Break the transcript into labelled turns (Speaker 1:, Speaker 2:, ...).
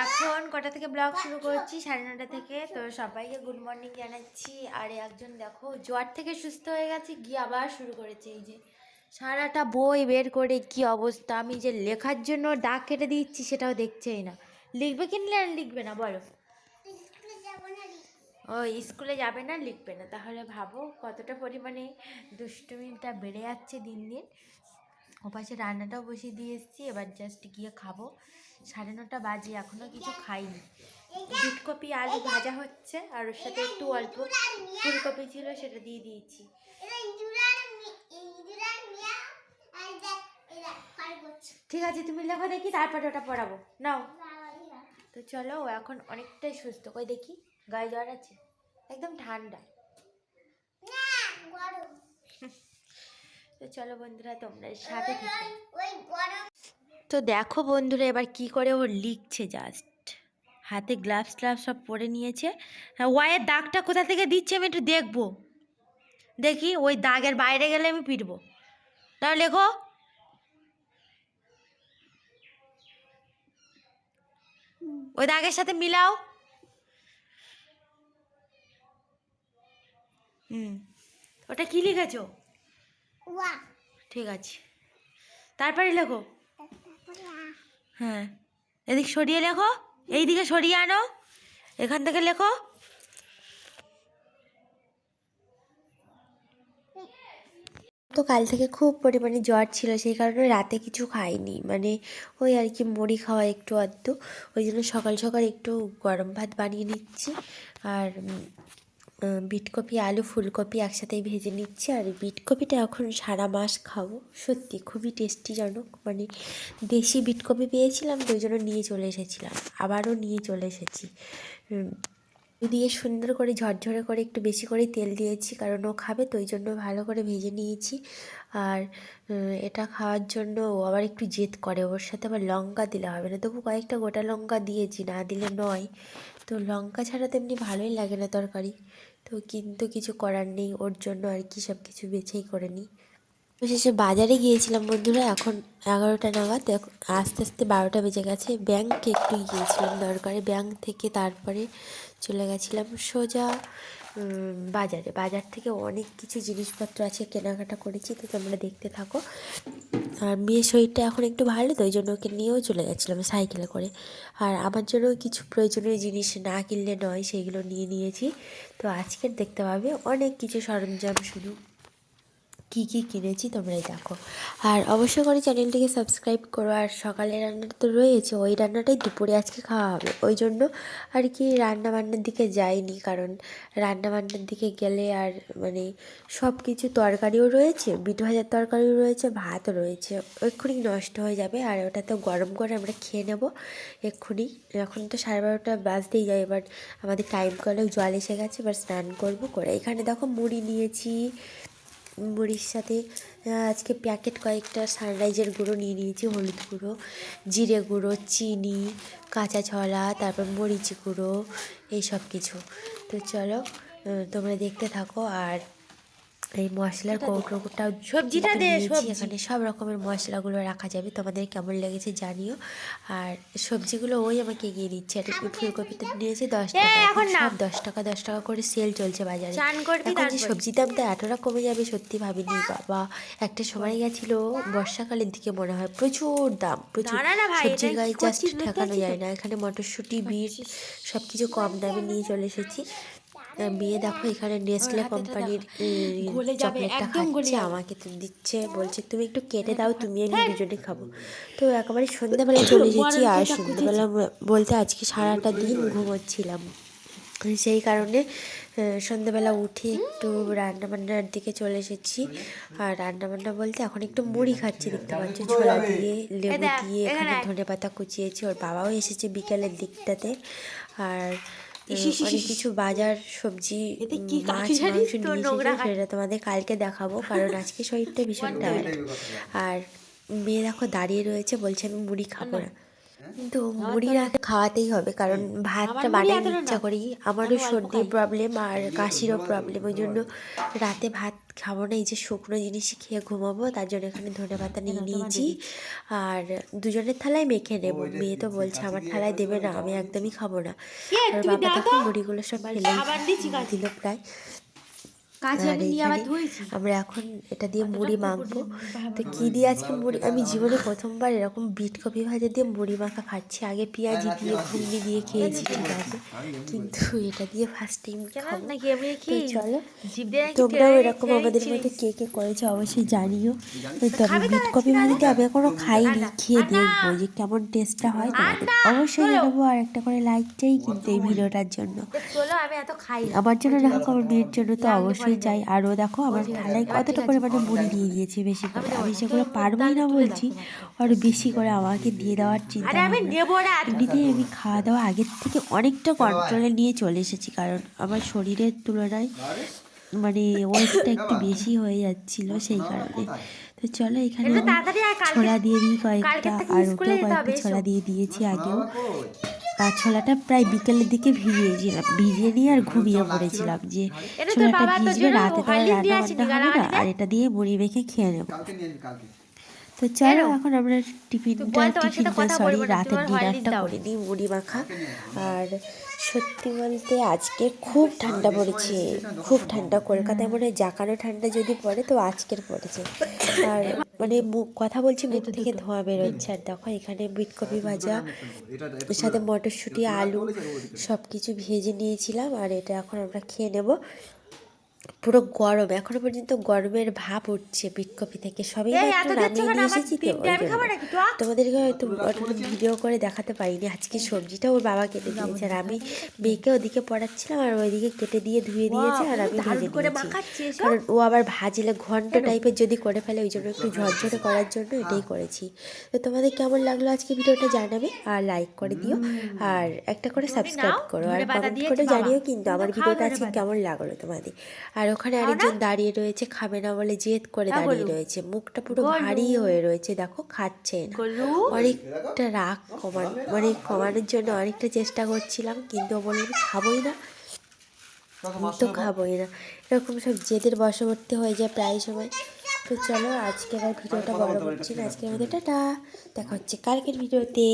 Speaker 1: এখন কটা থেকে ব্লগ শুরু করছি? সাড়ে নটা থেকে। তো সবাইকে গুড মর্নিং জানাচ্ছি। আর একজন দেখো জ্বর থেকে সুস্থ হয়ে গেছে, গিয়ে আবার শুরু করেছে। এই যে সারাটা বই বের করে কি অবস্থা? আমি যে লেখার জন্য দাগ কেটে দিচ্ছি, সেটাও দেখছেই না। লিখবে কি না লিখবে না, বলো? ও, স্কুলে যাবে না, লিখবে না। তাহলে ভাবো কতটা পরিমাণে দুষ্টুমিটা বেড়ে যাচ্ছে দিন দিন। ওপাশে রান্নাটাও বসিয়ে দিয়ে এসেছি, এবার জাস্ট গিয়ে খাব। সাড়ে নটা বাজে এখনও কিছু খাইনি। ফুলকপি আলু ভাজা হচ্ছে, আর ওর সাথে একটু অল্প ফুলকপি ছিল, সেটা দিয়ে দিয়েছি। ঠিক আছে, তুমি লেখো দেখি, তারপরে ওটা পড়াবো। নাও। তো চলো এখন অনেকটাই সুস্থ। কই দেখি, গায়ে জ্বর আছে? একদম ঠান্ডা। তো চলো বন্ধুরা তোমরা সাথে তো দেখো বন্ধুরা এবার কি করে ও লিখছে জাস্ট হাতে গ্লাভস গ্লাভস সব পরে নিয়েছে। হ্যাঁ ওয়াইয়ের দাগটা কোথা থেকে দিচ্ছে আমি একটু দেখব। দেখি ওই দাগের বাইরে গেলে আমি পিটবো তাহলে লেখো। ওই দাগের সাথে মিলাও। হুম। ওটা কি লিখেছো? ঠিক আছে। তারপরে লেখো। হ্যাঁ। এদিক সরিয়ে লেখো। এই দিকে সরিয়ে আনো। এখান থেকে লেখো। তো কাল থেকে খুব পরিমাণে জ্বর ছিল সেই কারণে রাতে কিছু খাইনি। মানে ওই আর কি মুড়ি খাওয়া একটু আধটু। ওই জন্য সকাল সকাল একটু গরম ভাত বানিয়ে নিচ্ছি। আর বিটকপি আলু, ফুলকপি একসাথেই ভেজে নিচ্ছি। আর বিটকপিটা এখন সারা মাস খাব। সত্যি খুবই টেস্টিজনক মানে দেশি বিটকপি পেয়েছিলাম, তো জন্য নিয়ে চলে এসেছিলাম। আবারও নিয়ে চলে এসেছি। দিয়ে সুন্দর করে ঝরঝরে করে একটু বেশি করে তেল দিয়েছি, কারণ ও খাবে, তো ওই জন্য ভালো করে ভেজে নিয়েছি। আর এটা খাওয়ার জন্য ও আবার একটু জেদ করে, ওর সাথে আবার লঙ্কা দিলে হবে না। তবু কয়েকটা গোটা লঙ্কা দিয়েছি, না দিলে নয়। তো লঙ্কা ছাড়া তো এমনি ভালোই লাগে না তরকারি। তো কিন্তু কিছু করার নেই, ওর জন্য আর কি সব কিছু বেছেই করে নিই। শেষে বাজারে গিয়েছিলাম বন্ধুরা, এখন এগারোটা নাগাদ আস্তে আস্তে বারোটা বেজে গেছে। ব্যাংকে একটু গিয়েছিলাম, দরকারে ব্যাংক থেকে তারপরে চলে গেছিলাম সোজা বাজারে। বাজার থেকে অনেক কিছু জিনিসপত্র আছে, কেনাকাটা করেছি, তো তোমরা দেখতে থাকো। আর মেয়ের শরীরটা এখন একটু ভালো তো, ওই জন্য ওকে নিয়েও চলে গেছিলাম সাইকেলে করে। আর আমার জন্য কিছু প্রয়োজনীয় জিনিস না কিনলে নয় সেইগুলো নিয়ে নিয়েছি। তো আজকের দেখতে পাবে অনেক কিছু সরঞ্জাম শুধু। কী কী কিনেছি তোমরাই দেখো। আর অবশ্যই করে চ্যানেলটিকে সাবস্ক্রাইব করো, আর সকালে রান্নাটা তো রয়েছে, ওই রান্নাটাই দুপুরে আজকে খাওয়া হবে। ওই জন্য আর কি রান্না বান্নার দিকে যাইনি, কারণ রান্নাবান্নার দিকে গেলে আর মানে সব কিছু তরকারিও রয়েছে, বিট ভাজার তরকারিও রয়েছে, ভাতও রয়েছে। এক্ষুনি নষ্ট হয়ে যাবে, আর ওটা তো গরম করে আমরা খেয়ে নেব, এক্ষুনি। এখন তো সাড়ে বারোটা বাজতেই যায়, এবার আমাদের টাইম কলেও জল এসে গেছে, এবার স্নান করব করে। এখানে দেখো মুড়ি নিয়েছি মুড়ির সাথে আজকে প্যাকেট কয়েকটা সানরাইজের গুঁড়ো নিয়ে নিয়েছি, হলুদ গুঁড়ো, জিরে গুঁড়ো, চিনি, কাঁচা ছলা তারপর মরিচ গুঁড়ো, এই সব কিছু। তো চলো তোমরা দেখতে থাকো আর এই মশলার কৌটোটাও
Speaker 2: সবজিটা দে,
Speaker 1: নিয়েছি। এখানে সব রকমের মশলাগুলো রাখা যাবে। তোমাদের কেমন লেগেছে জানিও। আর সবজিগুলো ওই আমাকে এগিয়ে দিচ্ছে। আর একটু ফুলকপিটা নিয়েছে দশ টাকা। সব দশ টাকা দশ টাকা করে সেল চলছে বাজারে। এখন যে। সবজির দামটা এতটা কমে যাবে সত্যি ভাবিনি। বাবা একটা সময় গেছিল বর্ষাকালের দিকে মনে হয় প্রচুর দাম প্রচুর। সবজির গায়ে জাস্ট ঠেকানো যায় না। এখানে মটরশুঁটি বিট সব কিছু কম দামে নিয়ে চলে এসেছি। মেয়ে দেখো এখানে নেসলে কোম্পানির চকলেটটা খাচ্ছে আমাকে তো দিচ্ছে বলছে তুমি একটু কেটে দাও তুমি আমি দুজনে খাব। তো একেবারে সন্ধ্যাবেলায় চলে এসেছি আর সন্ধ্যাবেলা বলতে আজকে সারাটা দিন ঘুমোচ্ছিলাম। সেই কারণে সন্ধ্যাবেলা উঠে একটু রান্নাবান্নার দিকে চলে এসেছি। আর রান্নাবান্না বলতে এখন একটু মুড়ি খাচ্ছি দেখতে পাচ্ছ ছোলা দিয়ে লেবু দিয়ে এখানে ধনে পাতা কুচিয়েছি ওর বাবাও এসেছে বিকেলের দিকটাতে। আর অনেক কিছু বাজার সবজি মাছ মাংস নিয়ে সেটা তোমাদের কালকে দেখাবো কারণ আজকে শরীরটা ভীষণ টায়ার্ড। আর মেয়ে দেখো দাঁড়িয়ে রয়েছে বলছে আমি মুড়ি খাব না। কিন্তু মুড়ি না খাওয়াতেই হবে কারণ ভাতটা
Speaker 2: এতটা
Speaker 1: ইচ্ছা করি আমারও সর্দির প্রবলেম আর কাশিরও প্রবলেম ওই জন্য রাতে ভাত খাব না এই যে শুকনো জিনিস খেয়ে ঘুমাবো তার জন্য এখানে ধনে পাতা নিয়ে নিয়েছি। আর দুজনের থালায় মেখে নেব মেয়ে তো বলছে আমার থালায় দেবে না আমি একদমই খাব না। আর বাবা
Speaker 2: দাও
Speaker 1: দেখো
Speaker 2: তো।
Speaker 1: মুড়িগুলো সব
Speaker 2: কাজ
Speaker 1: দিল প্রায়। আর
Speaker 2: ধুয়েছি
Speaker 1: আমরা এখন এটা দিয়ে মুড়ি মাখবো। তো কি দিয়ে আজকে মুড়ি? আমি জীবনে প্রথমবার এরকম বিট কপি ভাজা দিয়ে মুড়ি মাখা খাচ্ছি। আগে পেঁয়াজি দিয়ে ঘুগনি দিয়ে খেয়েছি ঠিক আছে। কিন্তু এটা দিয়ে ফার্স্ট টাইম খাব। তো চলো
Speaker 2: দিয়ে
Speaker 1: তোমরাও এরকম আমাদের মধ্যে কে কে করেছ অবশ্যই জানিও। তবে বিট কপি ভাজিতে আমি এখনও খাইনি খেয়ে দেখব যে কেমন টেস্টটা হয়। তোমাদের অবশ্যই জানাব আর একটা করে লাইক চাই কিন্তু এই ভিডিওটার জন্য।
Speaker 2: চলো আমি এত খাই না।
Speaker 1: আমার জন্য দেখো আমার মেয়ের জন্য তো অবশ্যই চাই আরও দেখো আমার থালায় কতটা পরিমাণে মুড়ি দিয়ে দিয়েছে বেশি করে। আমি সেগুলো পারবোই না বলছি। আর বেশি করে আমাকে দিয়ে দেওয়ার চিন্তা
Speaker 2: আরে আমি
Speaker 1: ভাবনা।
Speaker 2: নেব না
Speaker 1: এমনিতেই আমি খাওয়া দাওয়া আগের থেকে অনেকটা কন্ট্রোলে নিয়ে চলে এসেছি কারণ আমার শরীরের তুলনায় মানে ওয়েটটা একটু বেশি হয়ে যাচ্ছিল সেই কারণে। তো চলো এখানে ছোলা দিয়ে দিই কয়েকটা আর
Speaker 2: হবে,
Speaker 1: কয়েকটা। ছোলা দিয়ে দিয়েছি আগেও। আর ছোলাটা প্রায় বিকেলের দিকে ভিজিয়েছিলাম ভিজিয়ে নিয়ে আর ঘুমিয়ে পড়েছিলাম যে ছোলাটা
Speaker 2: বাবা
Speaker 1: ভিজবে রাতে তো আর
Speaker 2: হরলিক্স দিয়ে
Speaker 1: রান্না বান্না হবে না আর এটা দিয়ে বড়ি মেখে খেয়ে নেব। তো চলো এখন আমরা টিফিনটা টিফিনটা সরি রাতের ডিনারটা করে নিই মুড়ি মাখা। আর সত্যি বলতে আজকে খুব ঠান্ডা পড়েছে খুব ঠান্ডা কলকাতায় মনে হয় জাকানো ঠান্ডা যদি পড়ে তো আজকের পড়েছে। আর মানে মুখ কথা বলছি মুখ থেকে ধোঁয়া বেরোচ্ছে। আর দেখো এখানে বিটকপি ভাজা সাথে মটরশুঁটি আলু সব কিছু ভেজে নিয়েছিলাম আর এটা এখন আমরা খেয়ে নেব। পুরো গরম এখনও পর্যন্ত গরমের ভাব উঠছে বিটকপি থেকে। সবই নামিয়ে এসেছি তো? তোমাদেরকে হয়তো ভিডিও করে দেখাতে পারিনি আজকে সবজিটা ওর বাবা কেটে দিয়েছে আর আমি মেয়েকে ওদিকে পড়াচ্ছিলাম আর ওইদিকে কেটে দিয়ে ধুয়ে দিয়েছে আর আমি ভেজে
Speaker 2: এসব।
Speaker 1: কারণ ও আবার ভাজলে ঘন্ট টাইপের যদি করে ফেলে ওই জন্য একটু ঝরঝরে করার জন্য এটাই করেছি। তো তোমাদের কেমন লাগল আজকে ভিডিওটা জানাবে আর লাইক করে দিও। আর একটা করে সাবস্ক্রাইব করো আর কমেন্ট করে জানিও কিন্তু আমার ভিডিওটা আজকে কেমন লাগল তোমাদের। আর ওখানে আরেকজন দাঁড়িয়ে রয়েছে খাবে না বলে জেদ করে
Speaker 2: হ্যাঁ,
Speaker 1: দাঁড়িয়ে রয়েছে। মুখটা পুরো ভারী হয়ে রয়েছে দেখো খাচ্ছে না অনেকটা রাগ কমান মানে কমানোর জন্য অনেকটা চেষ্টা করছিলাম কিন্তু ও বলল "আমি খাবোই না। তো খাবোই না। এরকম সব জেদের বশবর্তী হয়ে যায় প্রায় সময়। তো চলো আজকে আর ভিডিওটা বড় করছি না। আজকের মধ্যে টাটা। দেখা হচ্ছে কালকের ভিডিওতে।